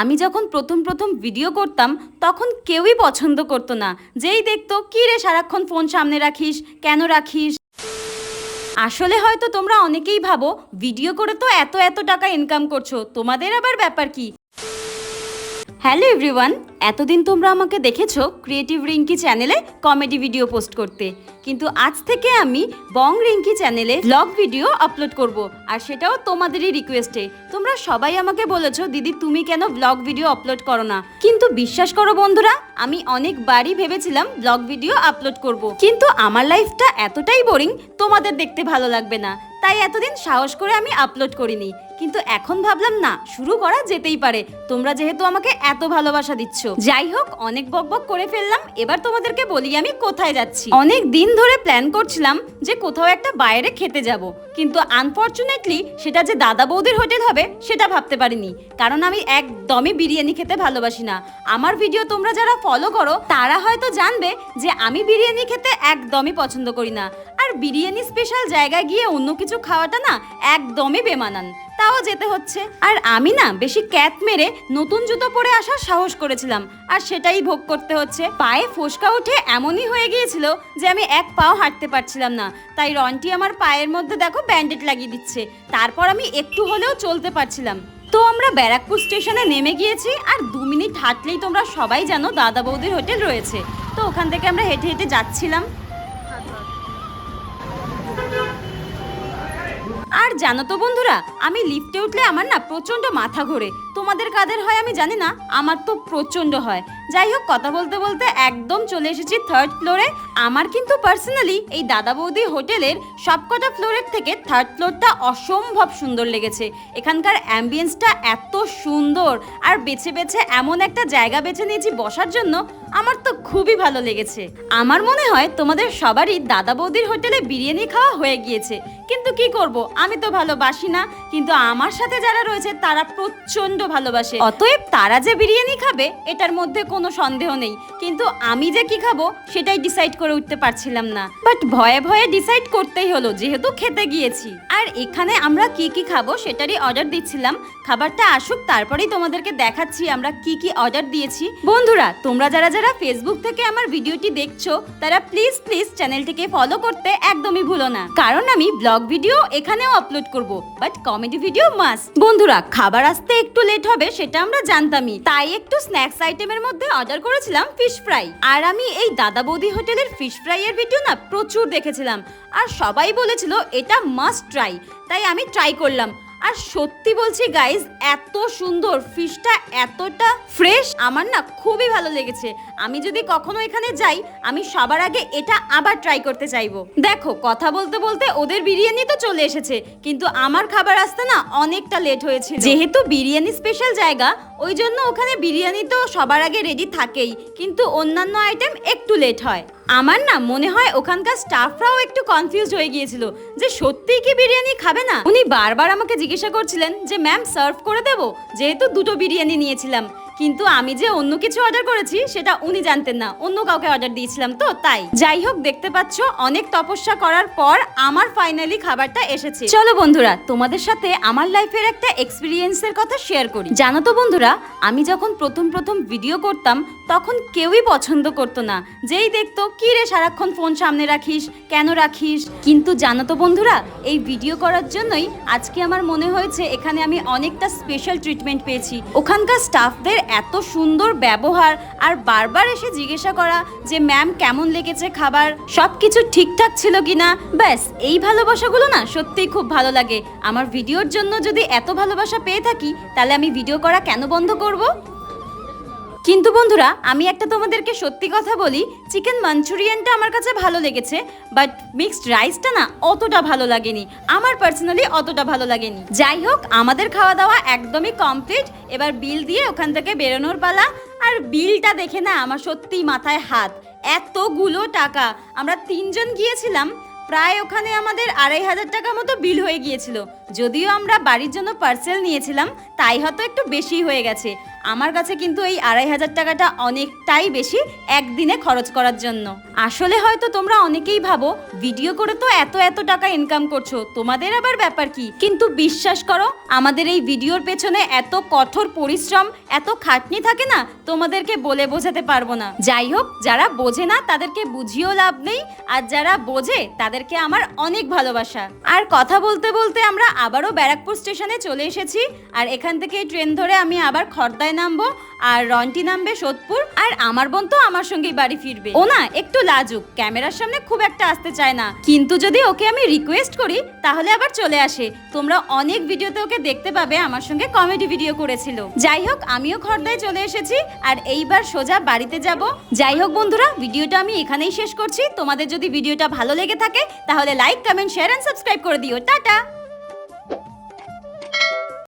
আমি যখন প্রথম প্রথম ভিডিও করতাম, তখন কেউই পছন্দ করতো না। যেই দেখতো, কি রে সারাক্ষণ ফোন সামনে রাখিস? কেন রাখিস? আসলে হয়তো তোমরা অনেকেই ভাবো, ভিডিও করে তো এত এত টাকা ইনকাম করছ। তোমাদের আবার ব্যাপার কি? হ্যালো এভরিওয়ান, এতদিন তোমরা আমাকে দেখেছ ক্রিয়েটিভ রিঙ্কি চ্যানেলে কমেডি ভিডিও পোস্ট করতে। কিন্তু আজ থেকে আমি বং রিঙ্কি চ্যানেলে ব্লগ ভিডিও আপলোড করব, আর সেটাও তোমাদেরই রিকোয়েস্টে তোমরা সবাই আমাকে বলেছ, দিদি, তুমি কেন ব্লগ ভিডিও আপলোড করো না? কিন্তু বিশ্বাস করো বন্ধুরা, আমি অনেকবারই ভেবেছিলাম ব্লগ ভিডিও আপলোড করব। কিন্তু আমার লাইফটা এতটাই বোরিং তোমাদের দেখতে ভালো লাগবে না। তাই এতদিন সাহস করে আমি আপলোড করিনি। কিন্তু এখন ভাবলাম না, শুরু করা যেতেই পারে। তোমরা যেহেতু আমাকে এত ভালোবাসা দিচ্ছ। যাই হোক, অনেক বকবক করে ফেললাম, এবার তোমাদেরকে বলি আমি কোথায় যাচ্ছি। অনেক দিন ধরে প্ল্যান করছিলাম যে কোথাও একটা বাইরে খেতে যাব, কিন্তু আনফর্চুনেটলি সেটা যে দাদা বৌদির হোটেল হবে, সেটা ভাবতে পারিনি। কারণ আমি একদমই বিরিয়ানি খেতে ভালোবাসি না। আমার ভিডিও তোমরা যারা ফলো করো, তারা হয়তো জানবে যে আমি বিরিয়ানি খেতে একদমই পছন্দ করি না। বিরিয়ানি স্পেশাল জায়গায় গিয়ে অন্য কিছু খাওয়াটা না একদমই বেমানান। তাও যেতে হচ্ছে। আর আমি না বেশি ক্যাত মেরে নতুন জুতো পরে আসার সাহস করেছিলাম। আর সেটাই ভোগ করতে হচ্ছে। পায়ে ফোসকা উঠে এমনই হয়ে গিয়েছিল যে আমি এক পাও হাঁটতে পারছিলাম না। তাই রন্টি আমার পায়ের মধ্যে দেখো ব্যান্ডেড লাগিয়ে দিচ্ছে। তারপর আমি একটু হলেও চলতে পারছিলাম। তো আমরা ব্যারাকপুর স্টেশনে নেমে গিয়েছি আর দু মিনিট হাঁটলেই তোমরা সবাই জানো দাদা বৌদির হোটেল রয়েছে। তো ওখান থেকে আমরা হেঁটে হেঁটে যাচ্ছিলাম। আর জানো তো বন্ধুরা আমি লিফটে উঠলে আমার না প্রচণ্ড মাথা ঘোরে। তোমাদের কাদের হয় আমি জানি না, আমার তো প্রচণ্ড হয়। যাই হোক, কথা বলতে বলতে একদম চলে এসেছি থার্ড ফ্লোরে আমার কিন্তু পার্সোনালি এই দাদা বৌদি হোটেলের সবকটা ফ্লোরের থেকে থার্ড ফ্লোরটা অসম্ভব সুন্দর লেগেছে। এখানকার অ্যাম্বিয়েন্সটা এত সুন্দর, আর বেছে বেছে এমন একটা জায়গা বেছে নিয়েছি বসার জন্য আমার তো খুবই ভালো লেগেছে। আমার মনে হয় তোমাদের সবারই দাদা বৌদির হোটেলে বিরিয়ানি খাওয়া হয়ে গিয়েছে। কিন্তু কি করব, আমি তো ভালোবাসি না, কিন্তু আমার সাথে যারা রয়েছে তারা প্রচণ্ড ভালোবাসে। অতএব তারা যে বিরিয়ানি খাবে, এটার মধ্যে কোনো সন্দেহ নেই। কিন্তু আমি যে কি খাব, সেটাই ডিসাইড করে উঠতে পারছিলাম না। বাট ভয়ে ভয়ে ডিসাইড করতেই হলো, যেহেতু খেতে গিয়েছি। আর এখানে আমরা কি কি খাব, সেটারই অর্ডার দিচ্ছিলাম। খাবারটা আসুক, তারপরেই তোমাদেরকে দেখাচ্ছি আমরা কি কি অর্ডার দিয়েছি। বন্ধুরা, তোমরা যারা যারা ফেসবুক থেকে আমার ভিডিওটি দেখছ, তারা প্লিজ প্লিজ চ্যানেলটিকে ফলো করতে একদমই ভুলো না। কারণ আমি ব্লগ ভিডিও এখানেও আপলোড করব বাট কমেডি ভিডিও মাস্ট বন্ধুরা, খাবার আসতে একটু লেট হবে সেটা আমরা জানতামই। তাই একটু স্ন্যাক্স আইটেমের মধ্যে অর্ডার করেছিলাম ফিশ ফ্রাই আর আমি এই দাদা বৌদি হোটেলের ফিশ ফ্রাই এর ভিডিও না প্রচুর দেখেছিলাম। আর সবাই বলেছিল এটা মাস্ট ট্রাই তাই আমি ট্রাই করলাম। আর সত্যি বলছি গাইজ এত সুন্দর ফিশটা এতটা ফ্রেশ আমার না খুবই ভালো লেগেছে। আমি যদি কখনো এখানে যাই, আমি সবার আগে এটা আবার ট্রাই করতে চাইব। দেখো, কথা বলতে বলতে ওদের বিরিয়ানি তো চলে এসেছে, কিন্তু আমার খাবার আসতে না অনেকটা লেট হয়েছে যেহেতু বিরিয়ানি স্পেশাল জায়গা ওই জন্য ওখানে বিরিয়ানি তো সবার আগে রেডি থাকেই, কিন্তু অন্যান্য আইটেম একটু লেট হয়। আমার না মনে হয় ওখানকার স্টাফরাও একটু কনফিউজ হয়ে গিয়েছিল যে সত্যিই কি বিরিয়ানি খাবে না। উনি বারবার আমাকে জিজ্ঞাসা করছিলেন যে ম্যাম সার্ভ করে দেব? যেহেতু দুটো বিরিয়ানি নিয়েছিলাম। কিন্তু আমি যে অন্য কিছু অর্ডার করেছি, সেটা উনি জানতেন না। অন্য কাউকে অর্ডার দিয়েছিলাম তো, তাই। যাই হোক, দেখতে পাচ্ছ, অনেক তপস্যা করার পর আমার ফাইনালি খাবারটা এসেছে। চলো বন্ধুরা, তোমাদের সাথে আমার লাইফের একটা এক্সপিরিয়েন্সের কথা শেয়ার করি। জানো তো বন্ধুরা, আমি যখন প্রথম প্রথম ভিডিও করতাম, তখন কেউই পছন্দ করতো না। যেই দেখতো, কি রে সারাক্ষণ ফোন সামনে রাখিস? কেন রাখিস? কিন্তু জানো তো বন্ধুরা, এই ভিডিও করার জন্যই আজকে আমার মনে হয়েছে, এখানে আমি অনেকটা স্পেশাল ট্রিটমেন্ট পেয়েছি। ওখানকার স্টাফদের এত সুন্দর ব্যবহার আর বারবার এসে জিজ্ঞাসা করা যে ম্যাম কেমন লেগেছে খাবার সব কিছু ঠিকঠাক ছিল কি না ব্যাস, এই ভালোবাসাগুলো না সত্যিই খুব ভালো লাগে। আমার ভিডিওর জন্য যদি এত ভালোবাসা পেয়ে থাকি, তাহলে আমি ভিডিও করা কেন বন্ধ করব? কিন্তু বন্ধুরা, আমি একটা তোমাদেরকে সত্যি কথা বলি চিকেন মাঞ্চুরিয়ানটা আমার কাছে ভালো লেগেছে বাট মিক্সড রাইসটা না অতটা ভালো লাগেনি। আমার পার্সোনালি অতটা ভালো লাগেনি। যাই হোক, আমাদের খাওয়া দাওয়া একদমই কমপ্লিট এবার বিল দিয়ে ওখান থেকে বেরোনোর পালা। আর বিলটা দেখে না আমার সত্যি মাথায় হাত। এতগুলো টাকা। আমরা তিনজন গিয়েছিলাম প্রায় ওখানে আমাদের আড়াই হাজার টাকা মতো বিল হয়ে গিয়েছিল। যদিও আমরা বাড়ির জন্য পার্সেল নিয়েছিলাম, তাই হয়তো একটু বেশি হয়ে গেছে। আমার কাছে কিন্তু এই আড়াই হাজার টাকাটা অনেকটাই বেশি একদিনে খরচ করার জন্য। আসলে হয়তো তোমরা অনেকেই ভাবো ভিডিও করে তো এত এত টাকা ইনকাম করছ, তোমাদের আবার ব্যাপার কি? কিন্তু বিশ্বাস করো, আমাদের এই ভিডিওর পেছনে এত কঠোর পরিশ্রম, এত খাটনি থাকে না, তোমাদেরকে বলে বোঝাতে পারব না। যাই হোক, যারা বোঝে না, তাদেরকে বুঝিয়েও লাভ নেই, আর যারা বোঝে তাদেরকে আমার অনেক ভালোবাসা। আর কথা বলতে বলতে আমরা আবারও ব্যারাকপুর স্টেশনে চলে এসেছি। আর এখান থেকে ট্রেন ধরে আমি আবার খর্দায় নামবো। আর রন্টি নামবে সোদপুর, আর আমার বোন তো আমার সঙ্গেই বাড়ি ফিরবে। ও না, একটু লাজুক, ক্যামেরার সামনে খুব একটা আসতে চায় না। কিন্তু যদি ওকে আমি রিকোয়েস্ট করি, তাহলে আবার চলে আসে। তোমরা অনেক ভিডিওতে ওকে দেখতে পাবে, আমার সঙ্গে কমেডি ভিডিও করেছিল। যাই হোক, আমিও খর্দায় চলে এসেছি, আর এইবার সোজা বাড়িতে যাব। যাই হোক বন্ধুরা, ভিডিওটা আমি এখানেই শেষ করছি। তোমাদের যদি ভিডিওটা ভালো লেগে থাকে, তাহলে like comment share and subscribe করে দিও। টাটা!